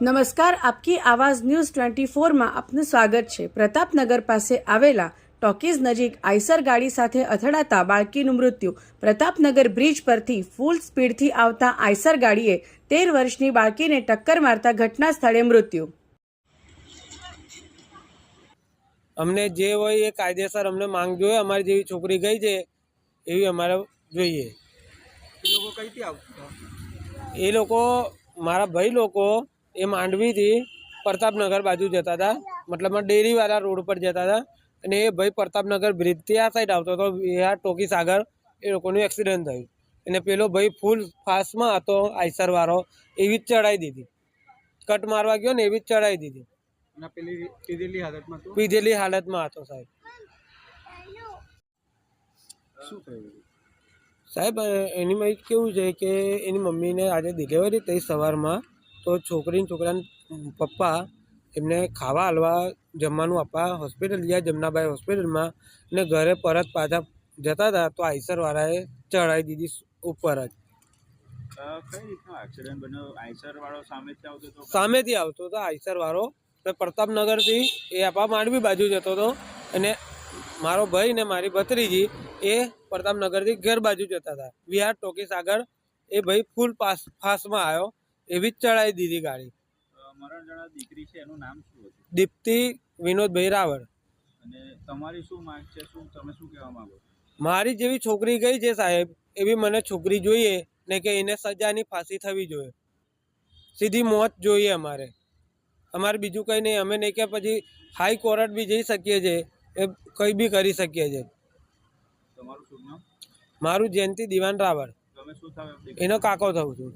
નમસ્કાર આપકી આવાઝ news twenty ફોરમાં આપનું સ્વાગત છે. પ્રતાપનગર પાસે આવેલા ટોકીઝ નજીક આઈસર ગાડી સાથે અથડાતા બાળકીનું મૃત્યુ. પ્રતાપનગર બ્રિજ પરથી ફૂલ સ્પીડથી આવતા આઈસર ગાડીએ તેર વર્ષની બાળકીને ટક્કર મારતા ઘટના સ્થળે મૃત્યુ. અમને જે હોય એ કાયદેસર અમને માંગ જોઈએ. અમારી જેવી છોકરી ગઈ છે એવી અમારે જોઈએ. એ લોકો કઈથી આવતા? એ લોકો મારા ભાઈ લોકો એ માંડવીથી પ્રતાપનગર બાજુ જતા હતા. મતલબમાં ડેરીવાળા રોડ પર જતા હતા. અને એ ભાઈ પ્રતાપનગર બ્રિજથી આ સાઈડ આવતો હતો. આ ટોકી સાગર એ લોકોનું એક્સિડન્ટ થયું. અને પેલો ભાઈ ફૂલ ફાસ્ટમાં હતો આઈસરવાળો. એવી જ ચડાવી દીધી. કટ મારવા ગયો ને એવી જ ચડાવી દીધી. પીધેલી હાલતમાં હતો સાહેબ. શું થયું સાહેબ એની માં કેવું છે કે એની મમ્મીને આજે ડિલિવરી થઈ સવારમાં. તો છોકરીને છોકરાના પપ્પા એમને ખાવા હાલવા જમવાનું આપવા હોસ્પિટલ ગયા. જમનાભાઈ હોસ્પિટલમાં ને ઘરે પરત પાછા જતા હતા તો આઈસરવાળાએ ચડાવી દીધી ઉપર જ. સામેથી આવતો હતો? આઈસરવાળો પ્રતાપનગરથી એ આપા માંડવી બાજુ જતો હતો. અને મારો ભાઈ ને મારી ભત્રીજી એ પ્રતાપનગરથી ઘર બાજુ જતા હતા. વિહાર ટોકીસ આગળ એ ભાઈ ફૂલ પાસ ફાસ્ટમાં આવ્યો. એવી જ ચડાવી દીધી ગાડી. મરણ જણા દીકરી છે એનું નામ શું હતું? દીપ્તિ વિનોદભાઈ રાવળ અને તમારી શું માંગ છે શું તમે શું કહેવા માંગો મારી જેવી છોકરી ગઈ છે સાહેબ એવી મને છોકરી જોઈએ ને કે એને સજાની ફાંસી થવી જોઈએ. સીધી મોત જોઈએ અમારે. અમારે બીજું કંઈ નહીં અમે નહીં કે પછી હાઈ કોર્ટ બી જઈ શકીએ છીએ એ કંઈ બી કરી શકીએ છીએ. તમારું શું નામ? મારું જયંતિ દિવાન રાવળ. તમે શું એનો કાકો થઉં છું.